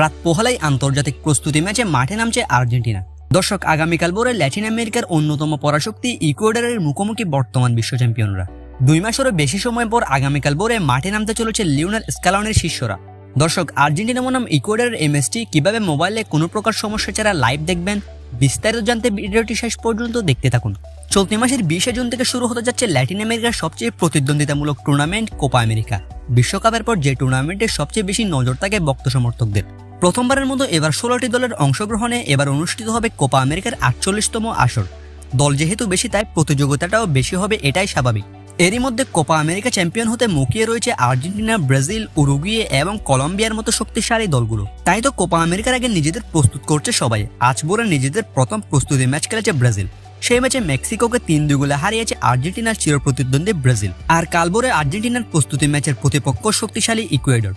রাত পোহালাই আন্তর্জাতিক প্রস্তুতি ম্যাচে মাঠে নামছে আর্জেন্টিনা। দর্শক, আগামীকাল ভোরে ল্যাটিন আমেরিকার অন্যতম পরাশক্তি ইকুয়েডারের মুখোমুখি বর্তমান বিশ্ব চ্যাম্পিয়নরা। দুই মাসেরও বেশি সময় পর আগামীকাল ভোরে মাঠে নামতে চলেছে লিওনাল স্ক্যালনের শিষ্যরা। দর্শক আর্জেন্টিনা বনাম ইকুয়েডারের এই ম্যাচটি কীভাবে মোবাইলে কোনো প্রকার সমস্যা ছাড়া লাইভ দেখবেন, বিস্তারিত জানতে ভিডিওটি শেষ পর্যন্ত দেখতে থাকুন। চলতি মাসের বিশে জুন থেকে শুরু হতে যাচ্ছে ল্যাটিন আমেরিকার সবচেয়ে প্রতিদ্বন্দ্বিতামূলক টুর্নামেন্ট কোপা আমেরিকা। বিশ্বকাপের পর যে টুর্নামেন্টে সবচেয়ে বেশি নজর থাকে ভক্ত সমর্থকদের। প্রথমবারের মতো এবার ষোলোটি দলের অংশগ্রহণে এবার অনুষ্ঠিত হবে কোপা আমেরিকার আটচল্লিশতম আসর। দল যেহেতু বেশি, তাই প্রতিযোগিতাটাও বেশি হবে, এটাই স্বাভাবিক। এরই মধ্যে কোপা আমেরিকা চ্যাম্পিয়ন হতে মুখিয়ে রয়েছে আর্জেন্টিনা, ব্রাজিল, উরুগুয়ে এবং কলম্বিয়ার মতো শক্তিশালী দলগুলো। তাই তো কোপা আমেরিকার আগে নিজেদের প্রস্তুত করছে সবাই। আজ ভোরে নিজেদের প্রথম প্রস্তুতি ম্যাচ খেলেছে ব্রাজিল। সেই ম্যাচে মেক্সিকোকে তিন দুই গোলে হারিয়েছে আর্জেন্টিনার চিরপ্রতিদ্বন্দ্বী ব্রাজিল। আর কাল ভোরে আর্জেন্টিনার প্রস্তুতি ম্যাচের প্রতিপক্ষ শক্তিশালী ইকুয়েডর।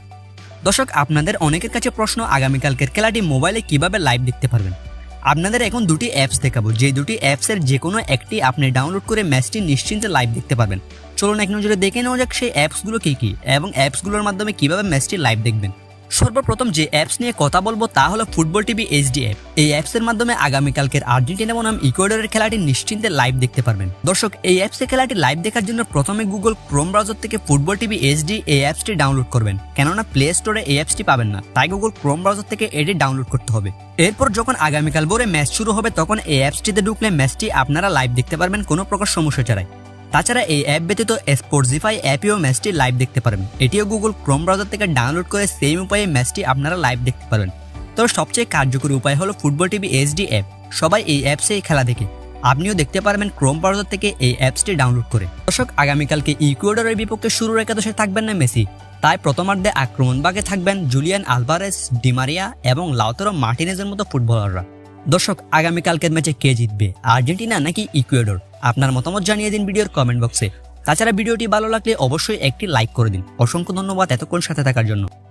দর্শক, আপনাদের অনেকের কাছে প্রশ্ন, আগামীকালকের খেলাটি মোবাইলে কীভাবে লাইভ দেখতে পারবেন? আপনাদের এখন দুটি অ্যাপস দেখাবো। যে দুটি অ্যাপসের যে কোনো একটি আপনি ডাউনলোড করে ম্যাচটি নিশ্চিন্তে লাইভ দেখতে পারবেন। চলুন এক নজরে দেখে নেওয়া যাক সেই অ্যাপসগুলো কী কী এবং অ্যাপসগুলোর মাধ্যমে কীভাবে ম্যাচটি লাইভ দেখবেন। সর্বপ্রথম যে অ্যাপস নিয়ে কথা বলব তা হলো ফুটবল টিভি এইচডি অ্যাপ এই অ্যাপসের মাধ্যমে আগামীকালকের আর্জেন্টিনা বনাম ইকুয়েডরের খেলাটি নিশ্চিন্তে লাইভ দেখতে পারবেন। দর্শক, এই অ্যাপসে খেলাটি লাইভ দেখার জন্য প্রথমে গুগল ক্রোম ব্রাউজার থেকে ফুটবল টিভি এইচডি এই অ্যাপসটি ডাউনলোড করবেন। কেননা প্লে স্টোরে এই অ্যাপসটি পাবেন না, তাই গুগল ক্রোম ব্রাউজার থেকে এটি ডাউনলোড করতে হবে। এরপর যখন আগামীকাল ভোরে ম্যাচ শুরু হবে, তখন এই অ্যাপসটিতে ঢুকলে ম্যাচটি আপনারা লাইভ দেখতে পারবেন কোনো প্রকার সমস্যা ছাড়াই। তাছাড়া এই অ্যাপ ব্যতীত স্পোর্টজিফাই অ্যাপেও ম্যাচটি লাইভ দেখতে পারবেন। এটিও গুগল ক্রোম ব্রাউজার থেকে ডাউনলোড করে সেম উপায়ে ম্যাচটি আপনারা লাইভ দেখতে পারেন তবে সবচেয়ে কার্যকরী উপায় হলো ফুটবল টিভি এইচডি অ্যাপ সবাই এই অ্যাপসেই খেলা দেখে। আপনিও দেখতে পারবেন ক্রোম ব্রাউজার থেকে এই অ্যাপসটি ডাউনলোড করে। দর্শক, আগামীকালকে ইকুয়েডরের বিপক্ষে শুরুর একাদশে থাকবেন না মেসি। তাই প্রথমার্ধে আক্রমণ ভাগে থাকবেন জুলিয়ান আলভারেস ডিমারিয়া এবং লাউতরো মার্টিনেজের মতো ফুটবলাররা দর্শক, আগামীকালকের ম্যাচে কে জিতবে? আর্জেন্টিনা নাকি ইকুয়েডর আপনার মতামত জানিয়ে দিন ভিডিওর কমেন্ট বক্সে তাছাড়া ভিডিওটি ভালো লাগলে অবশ্যই একটি লাইক করে দিন। অসংখ্য ধন্যবাদ এতক্ষণ সাথে থাকার জন্য।